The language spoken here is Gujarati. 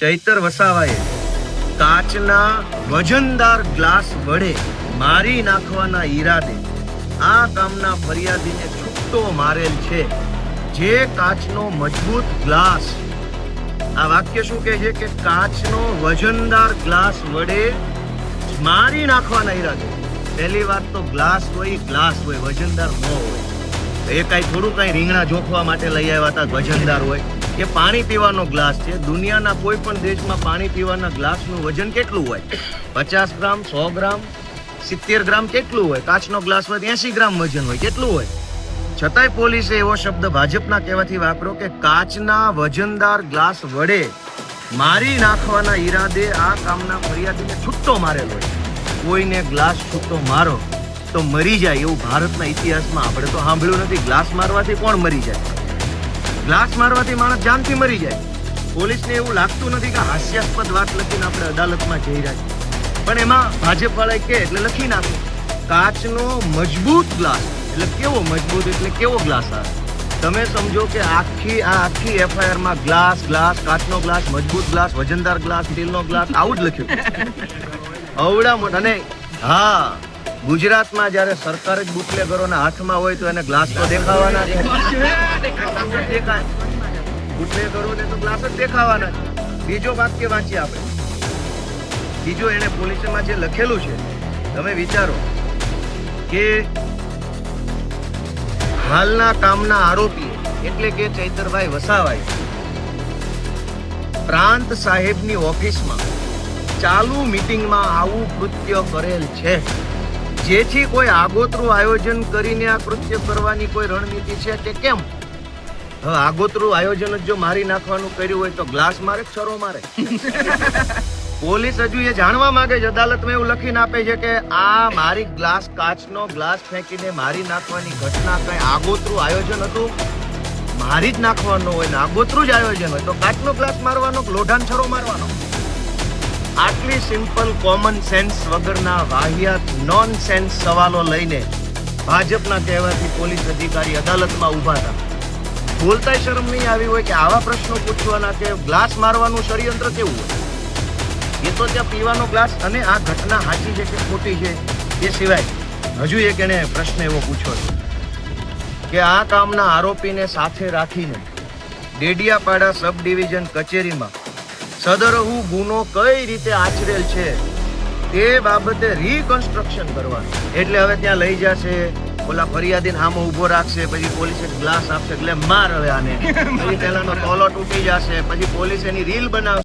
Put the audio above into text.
ચૈતર વસાવાએ, કાચના વજનદાર ગ્લાસ વડે મારી નાખવાના ઈરાદે આ કામના ફરિયાદીને છૂટો મારેલ છે. જે કાચનો મજબૂત ગ્લાસ. આ વાક્ય શું કહે છે? કે કાચનો વજનદાર ગ્લાસ વડે મારી નાખવાના ઈરાદે. પહેલી વાત તો ગ્લાસ હોય ગ્લાસ હોય, વજનદાર ન હોય. એ કાંઈ થોડું કાંઈ રીંગણા જોખવા માટે લઈ આવ્યા હતા, વજનદાર હોય. એ પાણી પીવાનો ગ્લાસ છે. દુનિયાના કોઈ પણ દેશમાં પાણી પીવાના ગ્લાસનું વજન કેટલું હોય? પચાસ ગ્રામ, સો ગ્રામ, સિત્તેર ગ્રામ કેટલું હોય? કાચનો ગ્લાસ હોય એસી ગ્રામ વજન હોય. કેટલું હોય? છતાંય પોલીસે એવો શબ્દ ભાજપના કહેવાથી વાપરો કે કાચના વજનદાર ગ્લાસ વડે મારી નાખવાના ઈરાદે આ કામના ફરિયાદીને છૂટો મારેલો હોય કોઈને ગ્લાસ છૂટો મારો તો મરી જાય એવું ભારતના ઇતિહાસમાં આપણે તો સાંભળ્યું નથી. ગ્લાસ મારવાથી કોણ મરી જાય? ગ્લાસ મારવાથી માણસ જાનથી મરી જાય. પોલીસને એવું લાગતું નથી કે હાસ્યાસ્પદ વાત લખીને આપણે અદાલતમાં જઈ રહ્યા છીએ. પણ એમાં ભાજપવાળાએ કે એટલે લખી નાખે કાચનો મજબૂત ગ્લાસ. એટલે કેવો મજબૂત, એટલે કેવો ગ્લાસ આવે તમે સમજો કે આખી, આ આખી એફઆઈઆરમાં ગ્લાસ ગ્લાસ, કાચનો ગ્લાસ, મજબૂત ગ્લાસ, વજનદાર ગ્લાસ સ્ટીલનો ગ્લાસ, આવું જ લખ્યું. અવડા મોટા અને હા, ગુજરાતમાં જ્યારે સરકાર જ બુટલેગરોના હાથમાં હોય તો એને ગ્લાસ તો દેખાવાના. દેખાય દેખાવાના છે. બીજો વાક્ય વાંચીએ આપણે. બીજો એને પોલીસમાં જે લખેલું છે, તમે વિચારો કે હાલના કામના આરોપી એટલે કે ચૈતરભાઈ વસાવાઈ પ્રાંત સાહેબની ઓફિસમાં ચાલુ મિટિંગમાં આવું કૃત્ય કરેલ છે. જેથી કોઈ આગોતરું આયોજન કરીને આ કૃત્ય કરવાની કોઈ રણનીતિ છે કે કેમ? હવે આગોતરું આયોજન જ જો મારી નાખવાનું કર્યું હોય તો ગ્લાસ મારે છરો મારે? પોલીસ હજુ એ જાણવા માંગે છે અદાલતમાં એવું લખીને આપે છે કે આ મારી ગ્લાસ કાચનો ગ્લાસ ફેંકીને મારી નાખવાની ઘટના કઈ આગોતરું આયોજન હતું? મારી જ નાખવાનો હોય ને આગોતરું જ આયોજન હોય તો કાચનો ગ્લાસ મારવાનો લોઢાન છરો મારવાનો? આટલી સિમ્પલ કોમન સેન્સ વગરના વાહિયાત નોન સેન્સ સવાલો લઈને ભાજપના કહેવાથી પોલીસ અધિકારી અદાલતમાં ઊભા હતા. બોલતાય શરમ નહીં આવી હોય કે આવા પ્રશ્નો પૂછવાના કે ગ્લાસ મારવાનું ષડયંત્ર કેવું હોય? એ તો ત્યાં પીવાનો ગ્લાસ અને આ ઘટના સાચી છે કે ખોટી છે એ સિવાય હજુ એક એને પ્રશ્ન એવો પૂછ્યો છે કે આ કામના આરોપીને સાથે રાખીને ડેડિયાપાડા સબ ડિવિઝન કચેરીમાં સદરહુ ગુનો કઈ રીતે આચરેલ છે તે બાબતે રીકન્સ્ટ્રક્શન કરવાનું. એટલે હવે ત્યાં લઈ જશે ઓલા ફરિયાદીને આમાં ઊભો રાખશે પછી પોલીસે ગ્લાસ આપશે એટલે માર હવે આને. પછી પેલાનો તોલો તૂટી જશે પછી પોલીસ એની રીલ બનાવશે.